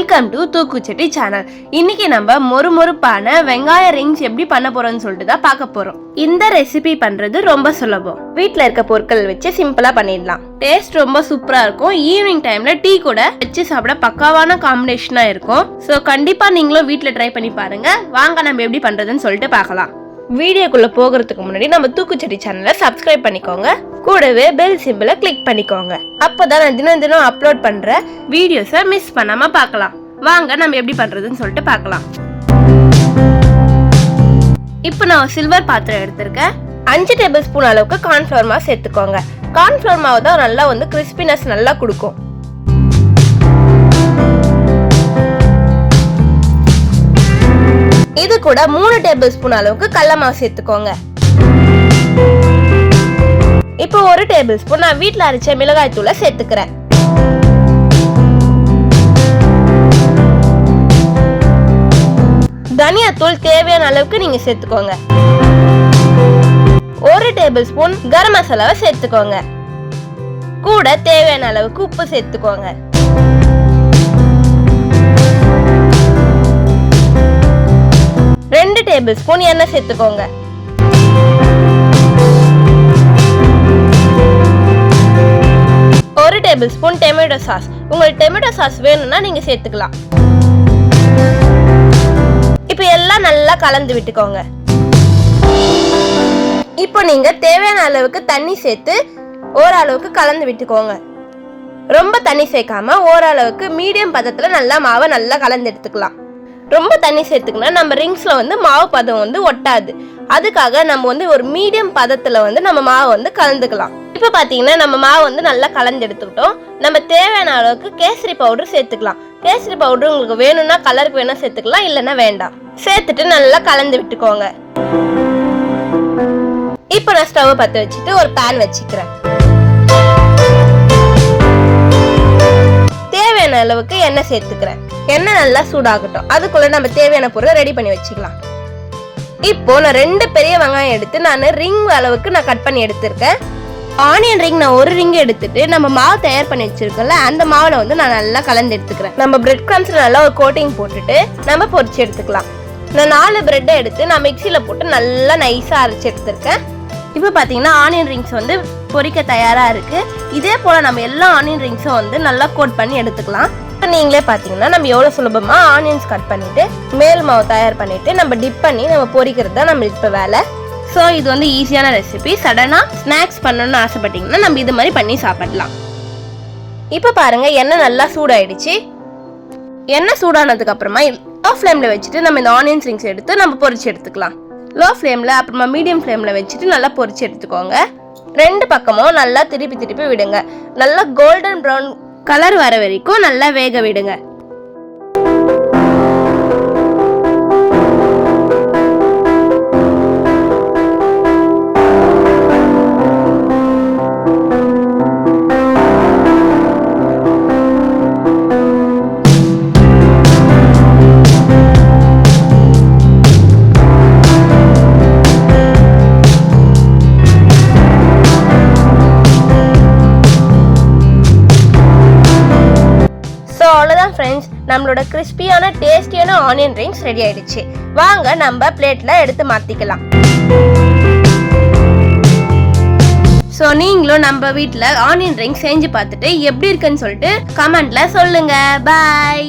Welcome to தூக்குச்சட்டி channel இன்னைக்கு நம்ம மொறு மொறுப்பான வெங்காய ரிங்ஸ் எப்படி பண்ண போறோம்னு சொல்லிட்டு தான் பார்க்க போறோம். இந்த ரெசிபி பண்றது ரொம்ப சுலபம். வீட்டில் இருக்க பொருட்கள் வச்சு சிம்பிளா பண்ணிடலாம். டேஸ்ட் ரொம்ப சூப்பரா இருக்கும். ஈவினிங் டைம்ல டீ கூட வச்சு சாப்பிட பக்காவான காம்பினேஷனா இருக்கும். ஸோ கண்டிப்பா நீங்களும் வீட்டில் ட்ரை பண்ணி பாருங்க. வாங்க நம்ம எப்படி பண்றதுன்னு சொல்லிட்டு பார்க்கலாம். வீடியோக்குள்ள போகிறதுக்கு முன்னாடி நம்ம தூக்குச்சட்டி சேனலை சப்ஸ்கிரைப் பண்ணிக்கோங்க. கூடவே பெல் சிம்பிளை கிளிக் பண்ணிக்கோங்க. அப்போதான் நான் தினம் தினம் அப்லோட் பண்ற வீடியோஸை மிஸ் பண்ணாம பார்க்கலாம். வாங்க நம்ம எப்படி பண்றதுன்னு சொல்லிட்டு பார்க்கலாம். இப்போ நான் ஒரு சில்வர் பாத்திரம் எடுத்திருக்கேன். அஞ்சு டேபிள் ஸ்பூன் அளவுக்கு கார்ன்ஃப்ளவர் மாவு சேர்த்துக்கோங்க. கார்ன்ஃப்ளவர் மாவு தான் நல்லா வந்து கிறிஸ்பினஸ் நல்லா கொடுக்கும். இது கூட மூணு டேபிள் ஸ்பூன் அளவுக்கு கடல மாவு சேர்த்துக்கோங்க. இப்போ ஒரு டேபிள் ஸ்பூன் நான் வீட்டில் அரைச்ச மிளகாய் தூளை சேர்த்துக்கிறேன். தனியாத்தூள் தேவையான அளவுக்கு நீங்க சேர்த்துக்கோங்க. ஒரு டேபிள் ஸ்பூன் கரம் மசாலாவை சேர்த்துக்கோங்க. கூட தேவையான அளவுக்கு உப்பு சேர்த்துக்கோங்க. டேபிள் ஸ்பூன் எண்ணெய் சேர்த்துக்கோங்க. ஒரு டேபிள் ஸ்பூன் டொமேட்டோ சாஸ் உங்களுக்கு டொமேட்டோ சாஸ் வேணும்னா நீங்க சேர்த்துக்கலாம். இப்போ எல்லாம் நல்லா கலந்து விட்டுக்கோங்க. இப்போ நீங்க தேவையான அளவுக்கு தண்ணி சேர்த்து ஓரளவுக்கு கலந்து விட்டுக்கோங்க. ரொம்ப தண்ணி சேர்க்காம ஓரளவுக்கு மீடியம் பதத்துல நல்லா மாவை நல்லா கலந்து எடுத்துக்கலாம். ரொம்ப தண்ணி சேர்த்துக்கினா நம்ம ரிங்ஸில் வந்து மாவு பதம் வந்து ஒட்டாது. அதுக்காக நம்ம வந்து ஒரு மீடியம் பதத்தில் வந்து நம்ம மாவை வந்து கலந்துக்கலாம். இப்போ பார்த்தீங்கன்னா நம்ம மாவு வந்து நல்லா கலந்து எடுத்துக்கிட்டோம் நம்ம தேவையான அளவுக்கு கேசரி பவுடர் சேர்த்துக்கலாம். கேசரி பவுடர் உங்களுக்கு வேணும்னா கலருக்கு வேணா சேர்த்துக்கலாம் இல்லைன்னா வேண்டாம். சேர்த்துட்டு நல்லா கலந்து விட்டுக்கோங்க. இப்போ நான் ஸ்டவ் பற்ற வச்சுட்டு ஒரு பேன் வச்சுக்கிறேன். தேவையான அளவுக்கு எண்ணெய் சேர்த்துக்கிறேன். எண்ணெய் நல்லா சூடாகட்டும். அதுக்குள்ள நம்ம தேவையான பொருளை ரெடி பண்ணி வச்சுக்கலாம். இப்போ நான் ரெண்டு பெரிய வெங்காயம் எடுத்து நான் ரிங் அளவுக்கு நான் கட் பண்ணி எடுத்திருக்கேன். ஆனியன் ரிங் நான் ஒரு ரிங் எடுத்துட்டு நம்ம மாவு தயார் பண்ணி வச்சிருக்கோம்ல அந்த மாவுல வந்து நான் நல்லா கலந்து எடுத்துக்கிறேன். நம்ம பிரெட் கிரம்ஸ்ல நல்லா ஒரு கோட்டிங் போட்டுட்டு நம்ம பொரிச்சு எடுத்துக்கலாம். நான் நாலு பிரெட்டை எடுத்து நான் மிக்சியில் போட்டு நல்லா நைஸாக அரைச்சி எடுத்திருக்கேன். இப்போ பார்த்தீங்கன்னா ஆனியன் ரிங்ஸ் வந்து பொரிக்க தயாராக இருக்குது இதே போல் நம்ம எல்லா ஆனியன் ரிங்ஸும் வந்து நல்லா கோட் பண்ணி எடுத்துக்கலாம். நீங்களே பார்த்தீங்கன்னா நம்ம எவ்வளோ சுலபமாக ஆனியன்ஸ் கட் பண்ணிவிட்டு மேல் மாவு தயார் பண்ணிவிட்டு நம்ம டிப் பண்ணி நம்ம பொரிக்கிறது தான் நம்ம இப்போ வேலை. ஸோ இது வந்து ஈஸியான ரெசிபி சடனாக ஸ்நாக்ஸ் பண்ணணும்னு ஆசைப்பட்டீங்கன்னா நம்ம இது மாதிரி பண்ணி சாப்பிடலாம். இப்போ பாருங்கள் எண்ணெய் நல்லா சூடாயிடுச்சு. எண்ணெய் சூடானதுக்கு அப்புறமா லோ ஃப்ளேமில் வச்சுட்டு நம்ம இந்த ஆனியன்ஸ் ரிங்ஸ் எடுத்து நம்ம பொறிச்சு எடுத்துக்கலாம். லோ ஃப்ளேமில் அப்புறமா மீடியம் ஃப்ளேமில் வச்சுட்டு நல்லா பொறிச்சு எடுத்துக்கோங்க. ரெண்டு பக்கமும் நல்லா திருப்பி திருப்பி விடுங்க. நல்லா கோல்டன் ப்ரௌன் கலர் வர வரைக்கும் நல்லா வேக விடுங்க. நம்மளோட கிறிஸ்பியான டேஸ்டியான ஆனியன் ரிங்ஸ் ரெடி ஆயிடுச்சு. வாங்க நம்ம பிளேட்டில் எடுத்து மாற்றிக்கலாம் ஸோ நீங்களும் நம்ம வீட்டில் ஆனியன் ரிங் செஞ்சு பார்த்துட்டு எப்படி இருக்குன்னு சொல்லிட்டு கமெண்ட்ல சொல்லுங்க. பாய்